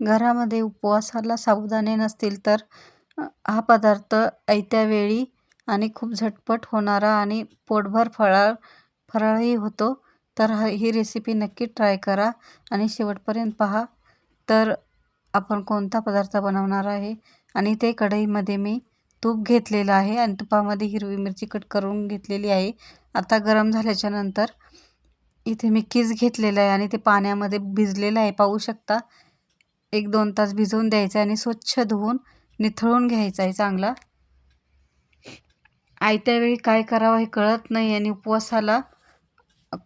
घरामध्ये उपवासाला साबुदाणे नसतील तर हा पदार्थ आयत्या वेळी आणि खूप झटपट होणारा आणि पोटभर फळाळ फराळही होतो. तर ह ही रेसिपी नक्की ट्राय करा आणि शेवटपर्यंत पहा. तर आपण कोणता पदार्थ बनवणार आहे? आणि ते कढईमध्ये मी तूप घेतलेलं आहे आणि तुपामध्ये हिरवी मिरची कट करून घेतलेली आहे. आता गरम झाल्याच्यानंतर इथे मी किस घेतलेलं आहे आणि ते पाण्यामध्ये भिजलेलं आहे. पाहू शकता? एक दोन तास भिजवून द्यायचं आहे आणि स्वच्छ धुवून निथळून घ्यायचा आहे चांगला. आयत्या वेळी काय करावं हे कळत नाही आणि उपवासाला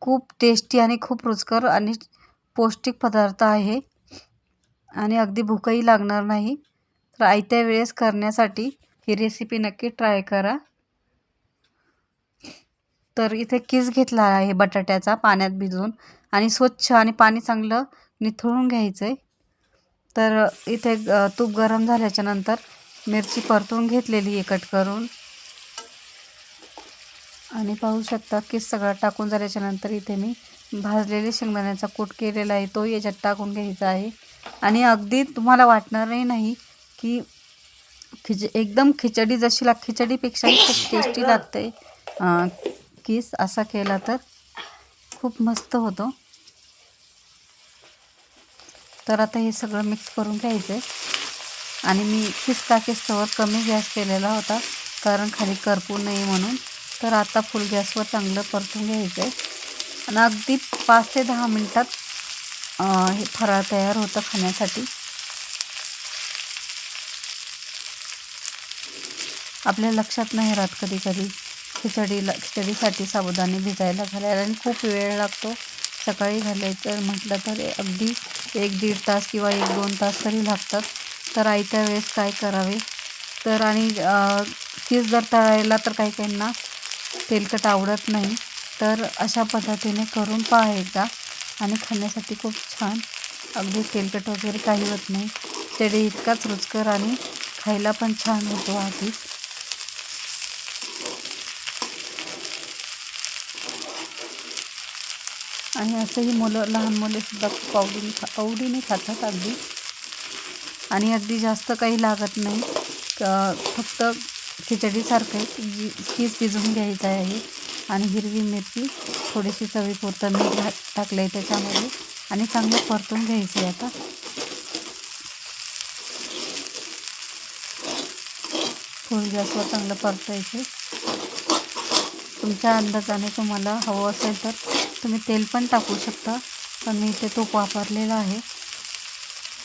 खूप टेस्टी आणि खूप रुचकर आणि पौष्टिक पदार्थ आहे आणि अगदी भूकही लागणार नाही. तर आयत्या वेळेस करण्यासाठी ही रेसिपी नक्की ट्राय करा. तर इथे किस घेतला आहे बटाट्याचा पाण्यात भिजवून आणि स्वच्छ आणि पाणी चांगलं निथळून घ्यायचं आहे तर इथे तूप गरम झाल्याच्यानंतर मिरची परतून घेतलेली आहे कट करून. आणि पाहू शकता की सगळं टाकून झाल्याच्यानंतर इथे मी भाजलेले शेंगदाण्याचा कूट केलेला आहे तो याच्यात टाकून घ्यायचा आहे. आणि अगदी तुम्हाला वाटणारही नाही की खिच एकदम खिचडी जशी लाग खिचडीपेक्षाही खूप टेस्टी लागते. किस असा केला तर खूप मस्त होतो. तर आता हे सगळं मिक्स करून घ्यायचं आहे आणि मी किस्ता टाकेस्तवर कमी गॅस केलेला होता कारण खाली करपू नये म्हणून. तर आता फुल गॅसवर चांगलं परतून घ्यायचं आहे आणि अगदी पाच ते दहा मिनटात हे फराळ तयार होतं खाण्यासाठी. आपल्या लक्षात नाही राहत कधी कधी खिचडीला खिचडीसाठी साबुदाणे भिजायला घालायला आणि खूप वेळ लागतो. सकाळी घालायचं म्हटलं तर अगदी एक दीड तास किंवा एक दोन तास तरी लागतात. तर आयत्या वेळेस काय करावे? तर आणि चीज जर तळायला तर काही काहींना तेलकट आवडत नाही. तर अशा पद्धतीने करून पहा एकदा आणि खाण्यासाठी खूप छान. अगदी तेलकट वगैरे काही होत नाही. तेडे इतकाच रुचकर आणि खायला पण छान होतो आधीच आणि असंही मुलं लहान मुलेसुद्धा खूप आवडीने खा आवडीने खातात अगदी. आणि अगदी जास्त काही लागत नाही. फक्त खिचडीसारखं जी चीज भिजवून घ्यायचं आहे. आणि हिरवी मिरची थोडीशी चवीपुरतं मीठ घा टाकलं आहे त्याच्यामध्ये. आणि चांगलं परतून घ्यायचं आहे आता. फुल गॅसवर चांगलं परतायचं तुमच्या अंदाजाने तुम्हाला हवं असेल तर तुम्ही तेल पण टाकू शकता. पण मी इथे तूप वापरलेलं आहे.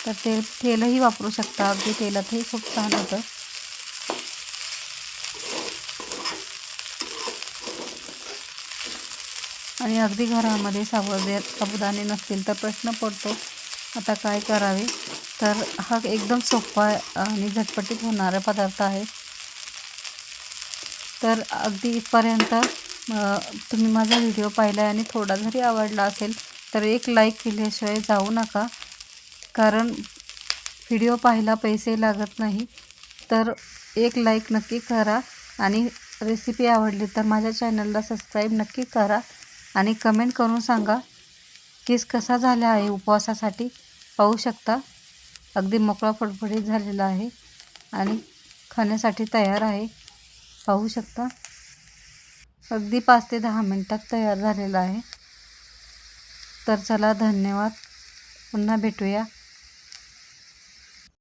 तर तेल तेलही वापरू शकता. अगदी तेलातही खूप छान होतं. आणि अगदी घरामध्ये साबुदे साबुदाणे नसतील तर प्रश्न पडतो आता काय करावे? तर हा एकदम सोपा आणि झटपटीत होणारा पदार्थ आहे. तर अगदी इथपर्यंत तुम्ही माझा व्हिडिओ पाहिला आहे आणि थोडा जरी आवडला असेल तर एक लाईक केल्याशिवाय जाऊ नका. कारण व्हिडिओ पाहायला पैसे लागत नाही तर एक लाईक नक्की करा. आणि रेसिपी आवडली तर माझ्या चॅनलला सबस्क्राईब नक्की करा. आणि कमेंट करून सांगा केस कसा झाला आहे उपवासासाठी? पाहू शकता. अगदी मोकळा फडफडीत झालेला आहे. आणि खाण्यासाठी तयार आहे. पाहू शकता. अगदी पाच ते दहा मिनटात तयार झालेला आहे. तर चला धन्यवाद. पुन्हा भेटूया.